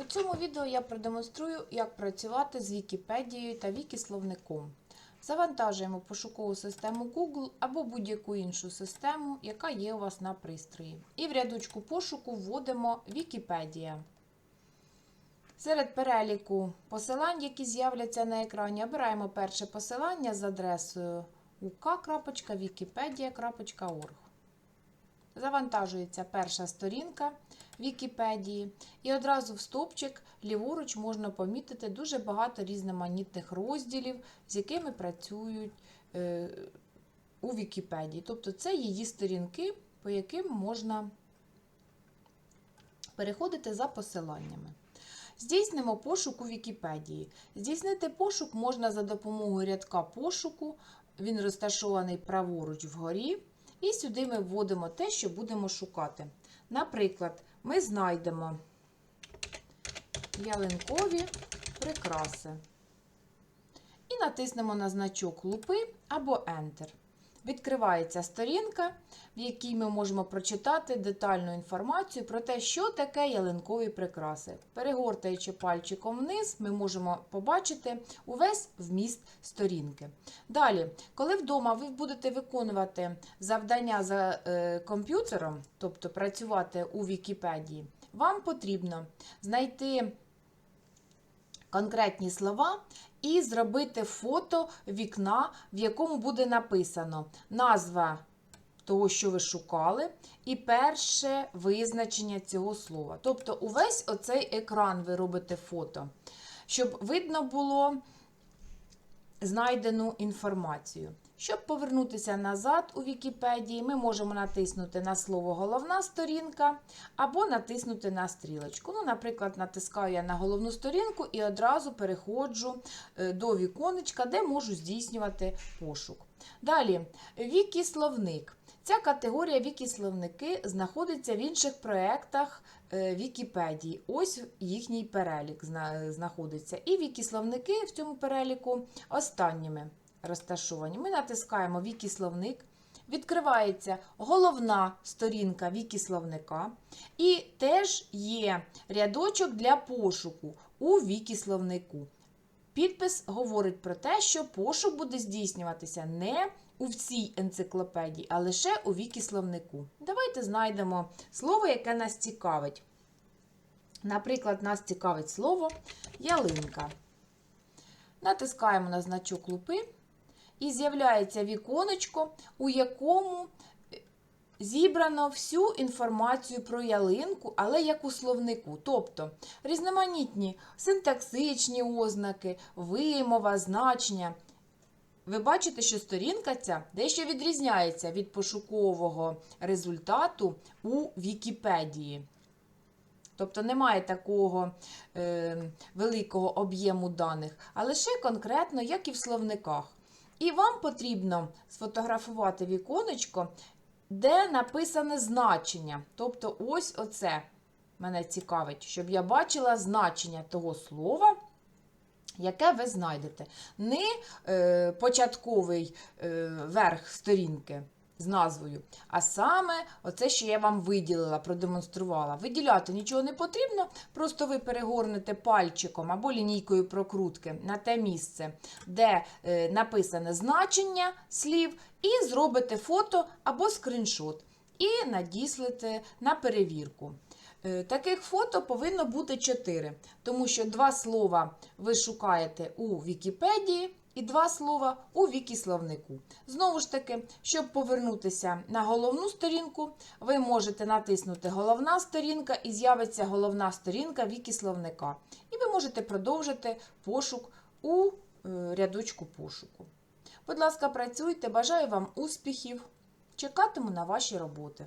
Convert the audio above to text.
У цьому відео я продемонструю, як працювати з Вікіпедією та Вікісловником. Завантажуємо пошукову систему Google або будь-яку іншу систему, яка є у вас на пристрої. І в рядочку пошуку вводимо Вікіпедія. Серед переліку посилань, які з'являться на екрані, обираємо перше посилання з адресою uk.wikipedia.org. Завантажується перша сторінка Вікіпедії, і одразу в стопчик ліворуч можна помітити дуже багато різноманітних розділів, з якими працюють е, у Вікіпедії. Тобто це її сторінки, по яким можна переходити за посиланнями. Здійснимо пошук у Вікіпедії. Здійснити пошук можна за допомогою рядка пошуку. Він розташований праворуч вгорі. І сюди ми вводимо те, що будемо шукати. Наприклад, ми знайдемо ялинкові прикраси. І натиснемо на значок лупи або Enter. Відкривається сторінка, в якій ми можемо прочитати детальну інформацію про те, що таке ялинкові прикраси. Перегортаючи пальчиком вниз, ми можемо побачити увесь вміст сторінки. Далі, коли вдома ви будете виконувати завдання за е, комп'ютером, тобто працювати у Вікіпедії, вам потрібно знайти конкретні слова і зробити фото вікна, в якому буде написано назва того, що ви шукали, і перше визначення цього слова. Тобто, увесь оцей екран ви робите фото, щоб видно було знайдену інформацію. Щоб повернутися назад у Вікіпедії, ми можемо натиснути на слово Головна сторінка або натиснути на стрілочку. Ну, Наприклад, натискаю я на головну сторінку і одразу переходжу е, до віконечка, де можу здійснювати пошук. Далі, Вікісловник. Ця категорія Вікісловники знаходиться в інших проєктах е, Вікіпедії. Ось їхній перелік знаходиться. І Вікісловники в цьому переліку останніми розташовані. Ми натискаємо Вікісловник. Відкривається головна сторінка Вікісловника. І теж є рядочок для пошуку у Вікісловнику. Підпис говорить про те, що пошук буде здійснюватися не у всій енциклопедії, а лише у вікісловнику. Давайте знайдемо слово, яке нас цікавить. Наприклад, нас цікавить слово ялинка. Натискаємо на значок лупи, і з'являється віконечко, у якому зібрано всю інформацію про ялинку, але як у словнику. Тобто різноманітні синтаксичні ознаки, вимова, значення. Ви бачите, що сторінка ця дещо відрізняється від пошукового результату у Вікіпедії. Тобто немає такого е, великого об'єму даних, а лише конкретно, як і в словниках. І вам потрібно сфотографувати віконечко, де написане значення. Тобто, ось оце мене цікавить, щоб я бачила значення того слова, яке ви знайдете. Не е, початковий е, верх сторінки з назвою, а саме оце, що я вам виділила, продемонструвала. Виділяти нічого не потрібно, просто ви перегорнете пальчиком або лінійкою прокрутки на те місце, де е, написане значення слів, і зробите фото або скріншот, і надіслите на перевірку. Е, Таких фото повинно бути 4, тому що два слова ви шукаєте у Вікіпедії і два слова у Вікісловнику. Знову ж таки, щоб повернутися на головну сторінку, ви можете натиснути Головна сторінка і з'явиться головна сторінка Вікісловника. І ви можете продовжити пошук у е, рядочку пошуку. Будь ласка, працюйте, бажаю вам успіхів. Чекатиму на ваші роботи.